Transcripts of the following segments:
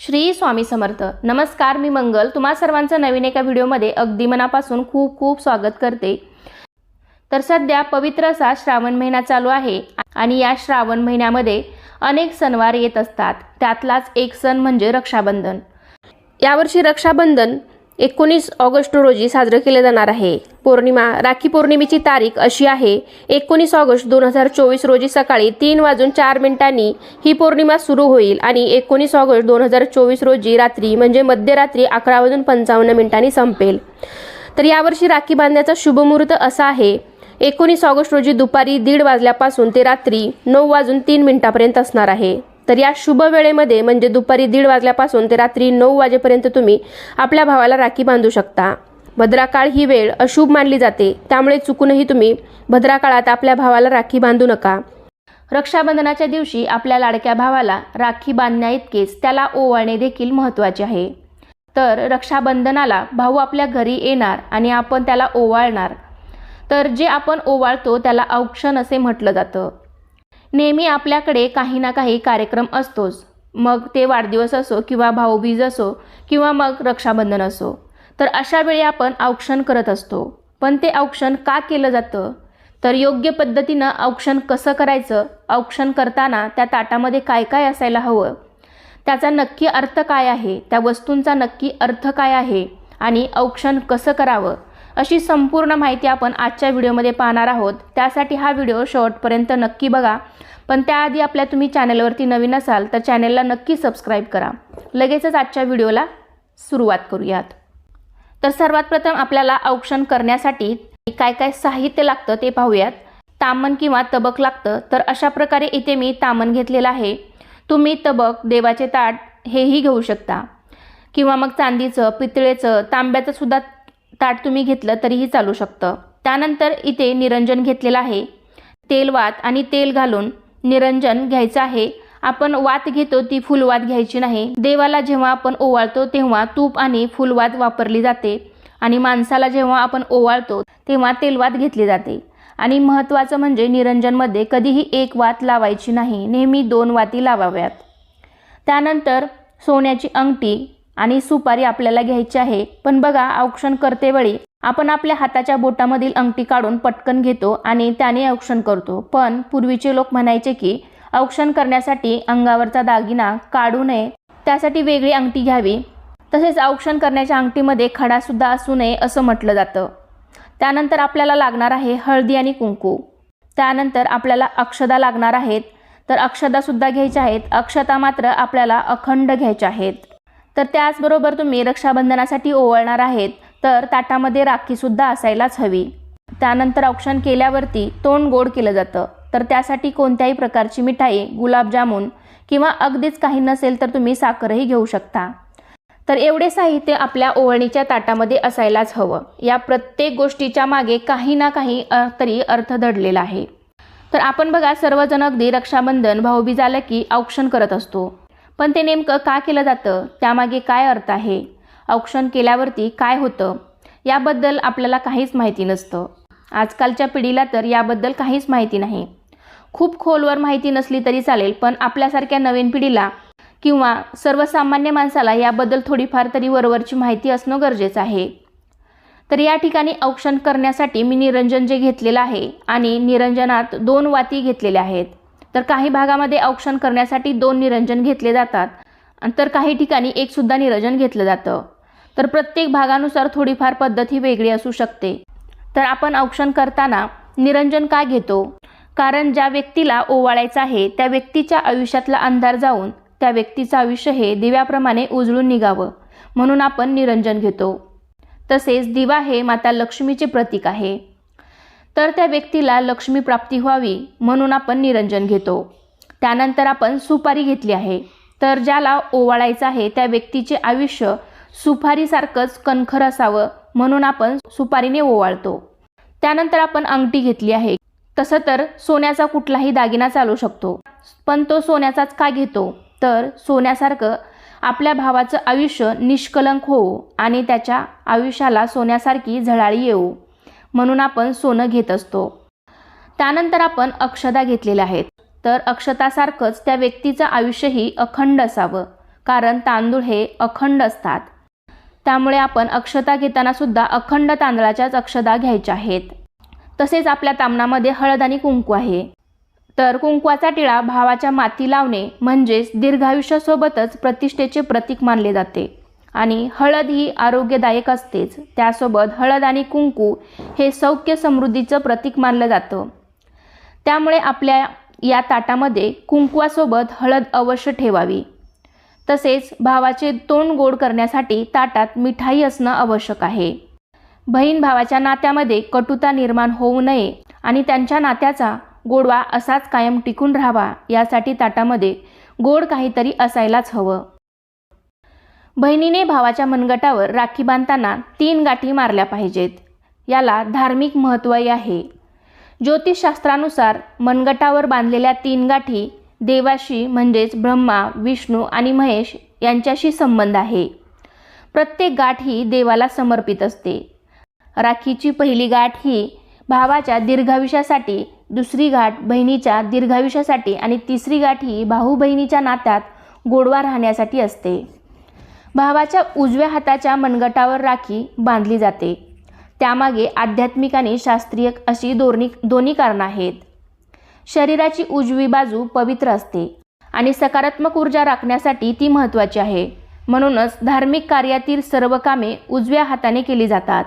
श्री स्वामी समर्थ. नमस्कार मी मंगल. तुम्हा सर्वांचं नवीन एका व्हिडिओमध्ये अगदी मनापासून खूप खूप स्वागत करते. तर सध्या पवित्र असा श्रावण महिना चालू आहे आणि या श्रावण महिन्यामध्ये अनेक सणवार येत असतात. त्यातलाच एक सण म्हणजे रक्षाबंधन. यावर्षी रक्षाबंधन एकोणीस ऑगस्ट रोजी साजरं केलं जाणार आहे. पौर्णिमा राखी पौर्णिमेची तारीख अशी आहे एकोणीस ऑगस्ट दोन हजार चोवीस रोजी सकाळी तीन वाजून चार मिनिटांनी ही पौर्णिमा सुरू होईल आणि एकोणीस ऑगस्ट दोन हजार चोवीस रोजी रात्री म्हणजे मध्यरात्री अकरा वाजून पंचावन्न मिनिटांनी संपेल. तर यावर्षी राखी बांधण्याचा शुभमुहूर्त असा आहे. एकोणीस ऑगस्ट रोजी दुपारी दीड वाजल्यापासून ते रात्री नऊ वाजून तीन मिनिटापर्यंत असणार आहे. तर या शुभ वेळेमध्ये म्हणजे दुपारी दीड वाजल्यापासून ते रात्री नऊ वाजेपर्यंत तुम्ही आपल्या भावाला राखी बांधू शकता. भद्राकाळ ही वेळ अशुभ मानली जाते. त्यामुळे चुकूनही तुम्ही भद्राकाळात आपल्या भावाला राखी बांधू नका. रक्षाबंधनाच्या दिवशी आपल्या लाडक्या भावाला राखी बांधण्या इतकेच त्याला ओवाळणे देखील महत्त्वाचे आहे. तर रक्षाबंधनाला भाऊ आपल्या घरी येणार आणि आपण त्याला ओवाळणार. तर जे आपण ओवाळतो त्याला औक्षण असे म्हटलं जातं. नेहमी आपल्याकडे काही ना काही कार्यक्रम असतोच. मग ते वाढदिवस असो किंवा भाऊबीज असो किंवा मग रक्षाबंधन असो. तर अशा वेळी आपण औक्षण करत असतो. पण ते औक्षण का केलं जातं? तर योग्य पद्धतीनं औक्षण कसं करायचं? औक्षण करताना त्या ताटामध्ये काय काय असायला हवं? त्याचा नक्की अर्थ काय आहे? त्या वस्तूंचा नक्की अर्थ काय आहे? आणि औक्षण कसं करावं? अशी संपूर्ण माहिती आपण आजच्या व्हिडिओमध्ये पाहणार आहोत. त्यासाठी हा व्हिडिओ शेवटपर्यंत नक्की बघा. पण त्याआधी आपल्या तुम्ही चॅनलवरती नवीन असाल तर चॅनलला नक्की सबस्क्राईब करा. लगेचच आजच्या व्हिडिओला सुरुवात करूयात. तर सर्वात प्रथम आपल्याला औक्षण करण्यासाठी काय काय साहित्य लागतं ते पाहूयात. तामण किंवा तबक लागतं. तर अशा प्रकारे इथे मी तामण घेतलेलं आहे. तुम्ही तबक देवाचे ताट हेही घेऊ शकता. किंवा मग चांदीचं पितळेचं तांब्याचं सुद्धा ताट तुम्ही घेतलं तरीही चालू शकतं. त्यानंतर इथे निरंजन घेतलेलं आहे. तेल वात आणि तेल घालून निरंजन घ्यायचं आहे. आपण वात घेतो ती फुलवात घ्यायची नाही. देवाला जेव्हा आपण ओवाळतो तेव्हा तूप आणि फुलवात वापरली जाते आणि माणसाला जेव्हा आपण ओवाळतो तेव्हा तेलवात घेतली जाते. आणि महत्त्वाचं म्हणजे निरंजनमध्ये कधीही एक वात लावायची नाही. नेहमी दोन वाती लावाव्यात. त्यानंतर सोन्याची अंगठी आणि सुपारी आपल्याला घ्यायची आहे. पण बघा औक्षण करतेवेळी आपण आपल्या हाताच्या बोटामधील अंगठी काढून पटकन घेतो आणि त्याने औक्षण करतो. पण पूर्वीचे लोक म्हणायचे की औक्षण करण्यासाठी अंगावरचा दागिना काढू नये त्यासाठी वेगळी अंगठी घ्यावी. तसेच औक्षण करण्याच्या अंगठीमध्ये खडासुद्धा असू नये असं म्हटलं जातं. त्यानंतर आपल्याला लागणार आहे हळदी आणि कुंकू. त्यानंतर आपल्याला अक्षदा लागणार आहेत. तर अक्षदासुद्धा घ्यायच्या आहेत. अक्षता मात्र आपल्याला अखंड घ्यायच्या आहेत. तर त्याचबरोबर तुम्ही रक्षाबंधनासाठी ओवळणार आहेत तर ताटामध्ये राखीसुद्धा असायलाच हवी. त्यानंतर औक्षण केल्यावरती तोंड गोड केलं जातं. तर त्यासाठी कोणत्याही प्रकारची मिठाई गुलाबजामुन किंवा अगदीच काही नसेल तर तुम्ही साखरही घेऊ शकता. तर एवढे साहित्य आपल्या ओवळणीच्या ताटामध्ये असायलाच हवं. या प्रत्येक गोष्टीच्या मागे काही ना काही तरी अर्थ दडलेला आहे. तर आपण बघा सर्वजण अगदी रक्षाबंधन भाऊबीज आलं की औक्षण करत असतो. पण ते नेमकं का केलं जातं? त्यामागे काय अर्थ आहे? औक्षण केल्यावरती काय होतं? याबद्दल आपल्याला काहीच माहिती नसतं. आजकालच्या पिढीला तर याबद्दल काहीच माहिती नाही. खूप खोलवर माहिती नसली तरी चालेल पण आपल्यासारख्या नवीन पिढीला किंवा सर्वसामान्य माणसाला याबद्दल थोडीफार तरी वरवरची माहिती असणं गरजेचं आहे. तर या ठिकाणी औक्षण करण्यासाठी मी निरंजन जे घेतलेलं आहे आणि निरंजनात दोन वाती घेतलेल्या आहेत. तर काही भागामध्ये औक्षण करण्यासाठी दोन निरंजन घेतले जातात आणि तर काही ठिकाणी एक सुद्धा निरंजन घेतलं जातं. तर प्रत्येक भागानुसार थोडीफार पद्धत ही वेगळी असू शकते. तर आपण औक्षण करताना निरंजन का घेतो? कारण ज्या व्यक्तीला ओवाळायचं आहे त्या व्यक्तीच्या आयुष्यातला अंधार जाऊन त्या व्यक्तीचं आयुष्य हे दिव्याप्रमाणे उजळून निघावं म्हणून आपण निरंजन घेतो. तसेच दिवा हे माता लक्ष्मीचे प्रतीक आहे. तर त्या व्यक्तीला लक्ष्मी प्राप्ती व्हावी म्हणून आपण निरंजन घेतो. त्यानंतर आपण सुपारी घेतली आहे. तर ज्याला ओवाळायचं आहे त्या व्यक्तीचे आयुष्य सुपारीसारखंच कणखर असावं म्हणून आपण सुपारीने ओवाळतो. त्यानंतर आपण अंगठी घेतली आहे. तसं तर सोन्याचा कुठलाही दागिना चालू शकतो. पण तो सोन्याचाच का घेतो? तर सोन्यासारखं आपल्या भावाचं आयुष्य निष्कलंक होऊ आणि त्याच्या आयुष्याला सोन्यासारखी झळाळी येऊ. म्हणून आपण सोनं घेत असतो. त्यानंतर आपण अक्षदा घेतलेल्या आहेत. तर अक्षतासारखंच त्या व्यक्तीचं आयुष्यही अखंड असावं. कारण तांदूळ हे अखंड असतात. त्यामुळे आपण अक्षता घेताना सुद्धा अखंड तांदळाच्याच अक्षता घ्यायच्या आहेत. तसेच आपल्या तामणामध्ये हळद आणि कुंकू आहे. तर कुंकवाचा टिळा भावाच्या माती लावणे म्हणजेच दीर्घायुष्यासोबतच प्रतिष्ठेचे प्रतीक मानले जाते. आणि हळद ही आरोग्यदायक असतेच. त्यासोबत हळद आणि कुंकू हे सौख्य समृद्धीचं प्रतीक मानलं जातं. त्यामुळे आपल्या या ताटामध्ये कुंकवासोबत हळद अवश्य ठेवावी. तसेच भावाचे तोंड गोड करण्यासाठी ताटात मिठाई असणं आवश्यक आहे. बहीण भावाच्या नात्यामध्ये कटुता निर्माण होऊ नये आणि त्यांच्या नात्याचा गोडवा असाच कायम टिकून राहावा यासाठी ताटामध्ये गोड काहीतरी असायलाच हवं. बहिणीने भावाच्या मनगटावर राखी बांधताना तीन गाठी मारल्या पाहिजेत. याला धार्मिक महत्त्वही आहे. ज्योतिषशास्त्रानुसार मनगटावर बांधलेल्या तीन गाठी देवाशी म्हणजेच ब्रह्मा विष्णू आणि महेश यांच्याशी संबंध आहे. प्रत्येक गाठ ही देवाला समर्पित असते. राखीची पहिली गाठ ही भावाच्या दीर्घायुष्यासाठी दुसरी गाठ बहिणीच्या दीर्घायुष्यासाठी आणि तिसरी गाठ ही भाऊ बहिणीच्या नात्यात गोडवा राहण्यासाठी असते. भावाच्या उजव्या हाताच्या मनगटावर राखी बांधली जाते. त्यामागे आध्यात्मिक आणि शास्त्रीय अशी दोन्ही दोन्ही कारणं आहेत. शरीराची उजवी बाजू पवित्र असते आणि सकारात्मक ऊर्जा राखण्यासाठी ती महत्त्वाची आहे. म्हणूनच धार्मिक कार्यातील सर्व कामे उजव्या हाताने केली जातात.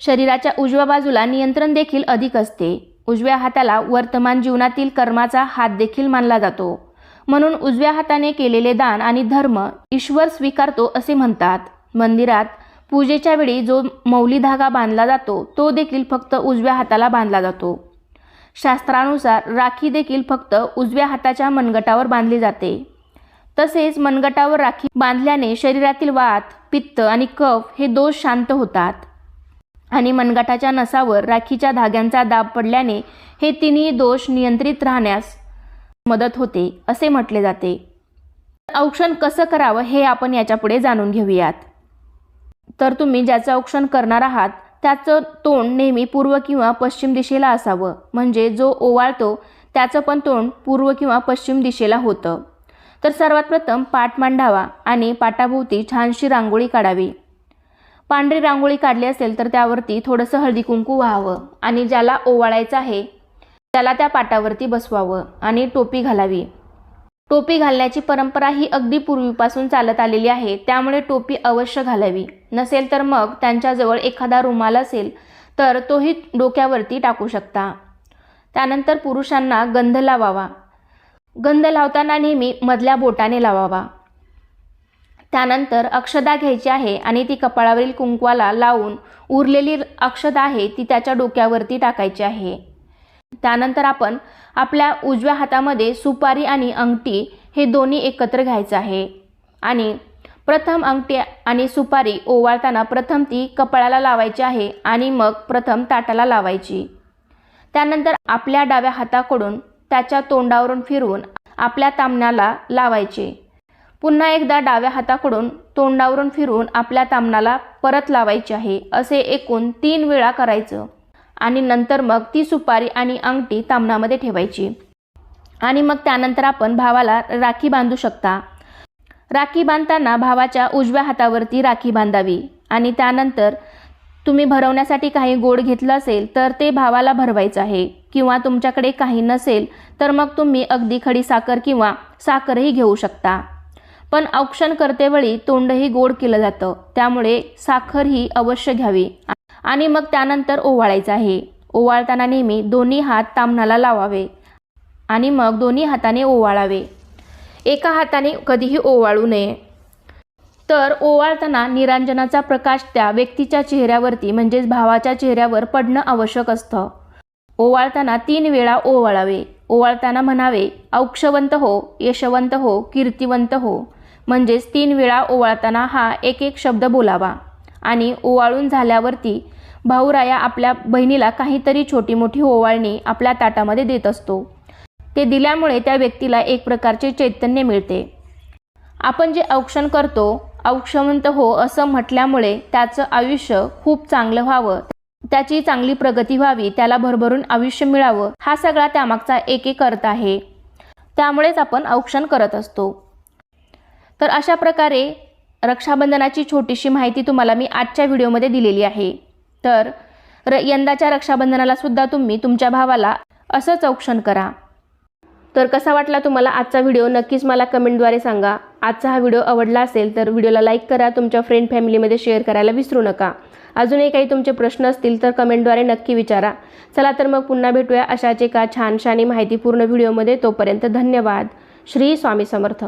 शरीराच्या उजव्या बाजूला नियंत्रण देखील अधिक असते. उजव्या हाताला वर्तमान जीवनातील कर्माचा हात देखील मानला जातो. म्हणून उजव्या हाताने केलेले दान आणि धर्म ईश्वर स्वीकारतो असे म्हणतात. मंदिरात पूजेच्या वेळी जो मौली धागा बांधला जातो तो देखील फक्त उजव्या हाताला बांधला जातो. शास्त्रानुसार राखी देखील फक्त उजव्या हाताच्या मनगटावर बांधली जाते. तसेच मनगटावर राखी बांधल्याने शरीरातील वात पित्त आणि कफ हे दोष शांत होतात. आणि मनगटाच्या नसावर राखीच्या धाग्यांचा दाब पडल्याने हे तिन्ही दोष नियंत्रित राहण्यास मदत होते असे म्हटले जाते. औक्षण कसं करावं हे आपण याच्यापुढे जाणून घेऊयात. तर तुम्ही ज्याचं औक्षण करणार आहात त्याचं तोंड नेहमी पूर्व किंवा पश्चिम दिशेला असावं. म्हणजे जो ओवाळतो त्याचं पण तोंड पूर्व किंवा पश्चिम दिशेला होतं. तर सर्वात प्रथम पाठ मांडावा आणि पाटाभोवती छानशी रांगोळी काढावी. पांढरी रांगोळी काढली असेल तर त्यावरती थोडंसं हळदी कुंकू व्हावं आणि ज्याला ओवाळायचं आहे त्याला त्या पाटावरती बसवावं आणि टोपी घालावी. टोपी घालण्याची परंपरा ही अगदी पूर्वीपासून चालत आलेली आहे त्यामुळे टोपी अवश्य घालावी. नसेल तर मग त्यांच्याजवळ एखादा रुमाल असेल तर तोही डोक्यावरती टाकू शकता. त्यानंतर पुरुषांना गंध लावावा. गंध लावताना नेहमी मधल्या बोटाने लावावा. त्यानंतर अक्षदा घ्यायची आहे आणि ती कपाळावरील कुंकवाला लावून उरलेली अक्षदा आहे ती त्याच्या डोक्यावरती टाकायची आहे. त्यानंतर आपण आपल्या उजव्या हातामध्ये सुपारी आणि अंगठी हे दोन्ही एकत्र घ्यायचं आहे. आणि प्रथम अंगठी आणि सुपारी ओवाळताना प्रथम ती कपाळाला लावायची आहे आणि मग प्रथम ताटाला लावायची. त्यानंतर आपल्या डाव्या हाताकडून त्याच्या तोंडावरून फिरवून आपल्या तामण्याला लावायचे. पुन्हा एकदा डाव्या हाताकडून तोंडावरून फिरवून आपल्या तामणाला परत लावायचे आहे असे एकूण तीन वेळा करायचं. आणि नंतर मग ती सुपारी आणि अंगठी तामणामध्ये ठेवायची. आणि मग त्यानंतर आपण भावाला राखी बांधू शकता. राखी बांधताना भावाच्या उजव्या हातावरती राखी बांधावी आणि त्यानंतर तुम्ही भरवण्यासाठी काही गोड घेतलं असेल तर ते भावाला भरवायचं आहे किंवा तुमच्याकडे काही नसेल तर मग तुम्ही अगदी खडी साखर किंवा साखरही घेऊ शकता. पण औक्षण करतेवेळी तोंडही गोड केलं जातं. त्यामुळे साखर ही अवश्य घ्यावी. आणि मग त्यानंतर ओवाळायचं आहे. ओवाळताना नेहमी दोन्ही हात तामणाला लावावे आणि मग दोन्ही हाताने ओवाळावे. एका हाताने कधीही ओवाळू नये. तर ओवाळताना निरांजनाचा प्रकाश त्या व्यक्तीच्या चेहऱ्यावरती म्हणजेच भावाच्या चेहऱ्यावर पडणं आवश्यक असतं. ओवाळताना तीन वेळा ओवाळावे. ओवाळताना म्हणावे औक्षवंत हो यशवंत हो कीर्तिवंत हो. म्हणजेच तीन वेळा ओवाळताना हा एक एक शब्द बोलावा. आणि ओवाळून झाल्यावरती भाऊराया आपल्या बहिणीला काहीतरी छोटी मोठी ओवाळणी आपल्या ताटामध्ये देत असतो. ते दिल्यामुळे त्या व्यक्तीला एक प्रकारचे चैतन्य मिळते. आपण जे औक्षण करतो औक्षवंत हो असं म्हटल्यामुळे त्याचं आयुष्य खूप चांगलं व्हावं. त्याची चांगली प्रगती व्हावी त्याला भरभरून आयुष्य मिळावं हा सगळा त्यामागचा एक एक अर्थ आहे. त्यामुळेच आपण औक्षण करत असतो. तर अशा प्रकारे रक्षाबंधनाची छोटीशी माहिती तुम्हाला मी आजच्या व्हिडिओमध्ये दिलेली आहे. तर र यंदाच्या रक्षाबंधनाला सुद्धा तुम्ही तुमच्या भावाला असंच औक्षण करा. तर कसा वाटला तुम्हाला आजचा व्हिडिओ? नक्कीच मला कमेंटद्वारे सांगा. आजचा हा व्हिडिओ आवडला असेल तर व्हिडिओला लाईक करा तुमच्या फ्रेंड फॅमिलीमध्ये शेअर करायला विसरू नका. अजूनही काही तुमचे प्रश्न असतील तर कमेंटद्वारे नक्की विचारा. चला तर मग पुन्हा भेटूया अशाच एका छानशानी माहितीपूर्ण व्हिडिओमध्ये. तोपर्यंत धन्यवाद. श्री स्वामी समर्थ.